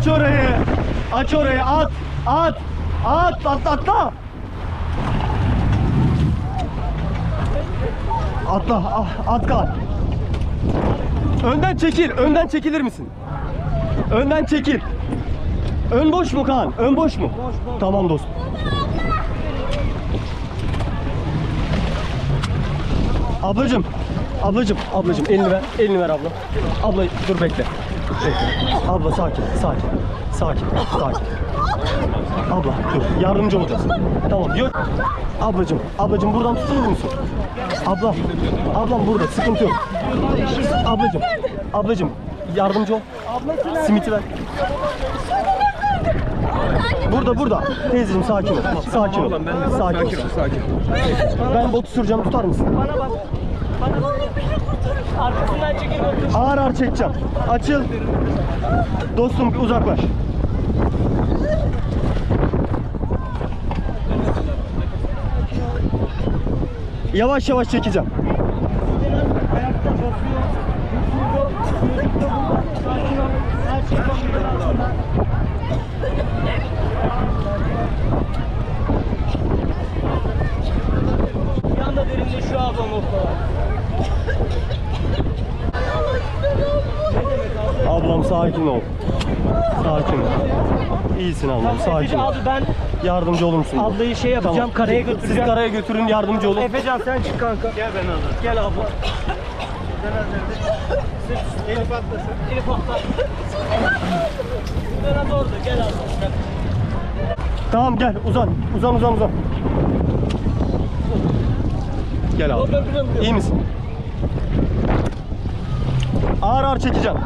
Aç orayı. Aç orayı. At. At. At. Atla atla. Atla. ah, At kal. Önden çekil. Önden çekilir misin? Önden çekil. Ön boş mu Kaan? Ön boş mu? Boş boş. Tamam dostum. Ablacım, ablacım, ablacım elini ver, elini ver abla. Abla dur bekle. Bekle. Abla sakin, sakin, sakin, sakin. Abla dur, yardımcı olacağız. Tamam, yok. Ablacım, ablacım buradan tutulur musun? Ablam, ablam burada, sıkıntı yok. Ablacım, ablacım yardımcı ol. Simiti ver. Burada burada. Teyzeciğim sakin ol. Sakin ol. Sakin ol. Sakin. Ben botu süreceğim tutar mısın? Bana bak. Bana bak. Arkasından çekil otur. Ağır çekeceğim. Açıl. Dostum bir uzaklaş. Yavaş yavaş çekeceğim. Ayakta basıyor. Yutuyor. Yürekte burada. Sakin ol. Her şey kontrol altında. Bir anda derinleşiyor ablam noktalar. Ablam sakin ol. Sakin ol. İyisin ablam sakin ol. abi ben Yardımcı olur musun? ablayı şey yapacağım. Karaya Siz götüreceğim. karaya götürün yardımcı olun. Efecan sen çık kanka. Gel ben alırım. Gel abla. Elif atlasın. Elif atlasın. Berat orada gel abla. Tamam gel uzan. Uzan uzan uzan. Gel abi. İyi misin? Ağır ağır çekeceğim.